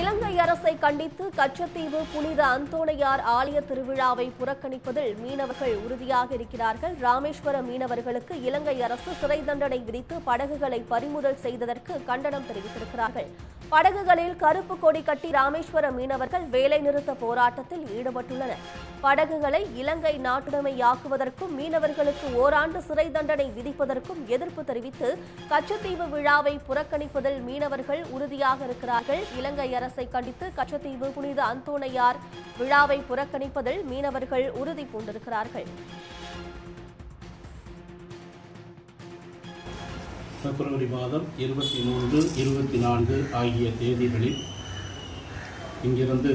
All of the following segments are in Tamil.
இலங்கை அரசை கண்டித்து கச்சத்தீவு புனித அந்தோணையார் ஆலய திருவிழாவை புறக்கணிப்பதில் மீனவர்கள் உறுதியாக இருக்கிறார்கள். ராமேஸ்வர மீனவர்களுக்கு இலங்கை அரசு சிறை தண்டனை விதித்து படகுகளை பறிமுதல் செய்ததற்கு கண்டனம் தெரிவித்திருக்கிறார்கள். படகுகளில் கருப்பு கொடி கட்டி ராமேஸ்வர மீனவர்கள் வேலைநிறுத்த போராட்டத்தில் ஈடுபட்டுள்ளனர். படகுகளை இலங்கை நாட்டுடைமையாக்குவதற்கும் மீனவர்களுக்கு ஓராண்டு சிறை தண்டனை விதிப்பதற்கும் எதிர்ப்பு தெரிவித்து கச்சத்தீவு விழாவை புறக்கணிப்பதில் மீனவர்கள் உறுதியாக இருக்கிறார்கள். இலங்கை அரசை கண்டித்து கச்சத்தீவு புனித அந்தோணையார் விழாவை புறக்கணிப்பதில் மீனவர்கள் உறுதி பூண்டிருக்கிறார்கள். பிப்ரவரி மாதம் இருபத்தி மூன்று இருபத்தி நான்கு ஆகிய தேதிகளில் இங்கிருந்து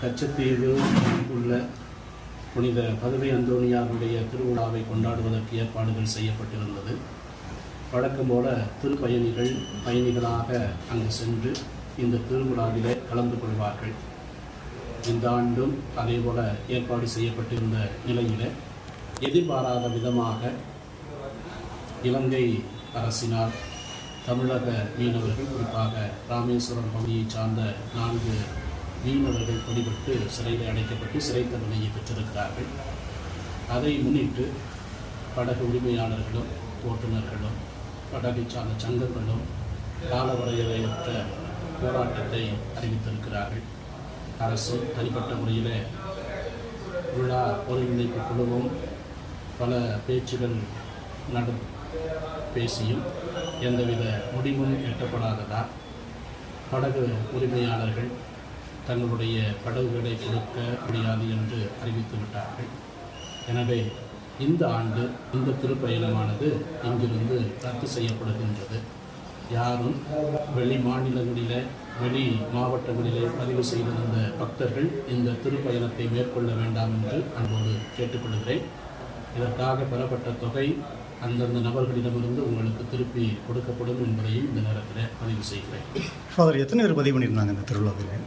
கச்சத்தீவு உள்ள புனித பதுவை அந்தோனியாருடைய திருவிழாவை கொண்டாடுவதற்கு ஏற்பாடுகள் செய்யப்பட்டிருந்தது. வழக்கம் போல திருப்பயணிகள் பயணிகளாக அங்கு சென்று இந்த திருவிழாவிலே கலந்து கொள்வார்கள். இந்த ஆண்டும் அதேபோல ஏற்பாடு செய்யப்பட்டிருந்த நிலையிலே எதிர்பாராத விதமாக இலங்கை அரசினால் தமிழக மீனவர்கள் குறிப்பாக ராமேஸ்வரம் பகுதியைச் சார்ந்த நான்கு மீனவர்கள் பிடிபட்டு சிறையில் அடைக்கப்பட்டு சிறை தண்டனையை பெற்றிருக்கிறார்கள். அதை முன்னிட்டு படகு உரிமையாளர்களும் ஓட்டுநர்களும் படகு சார்ந்த சங்கங்களும் காலவரையறையற்ற போராட்டத்தை அறிவித்திருக்கிறார்கள். அரசு தனிப்பட்ட முறையில் விழா ஒருங்கிணைப்பு குழுவும் பல பேச்சுகள் நடு பேசியும் எந்தவித முடிவும் எட்டப்படாததால் படகு உரிமையாளர்கள் தங்களுடைய படகுகளை கொடுக்க முடியாது என்று அறிவித்து விட்டார்கள். எனவே இந்த ஆண்டு இந்த திருப்பயணமானது இங்கிருந்து ரத்து செய்யப்படுகின்றது. யாரும் வெளி மாநிலங்களிலே வெளி மாவட்டங்களிலே பதிவு செய்திருந்த பக்தர்கள் இந்த திருப்பயணத்தை மேற்கொள்ள வேண்டாம் என்று அன்போடு கேட்டுக்கொள்கிறேன். இதற்காக பெறப்பட்ட தொகை அந்தந்த நபர்களிடமிருந்து உங்களுக்கு திருப்பி கொடுக்கப்படும் என்பதையும் இந்த நேரத்தில் பதிவு செய்கிறேன். ஃபாதர் எத்தனை பேர் பதிவு பண்ணியிருந்தாங்க இந்த திருவிழாவில்?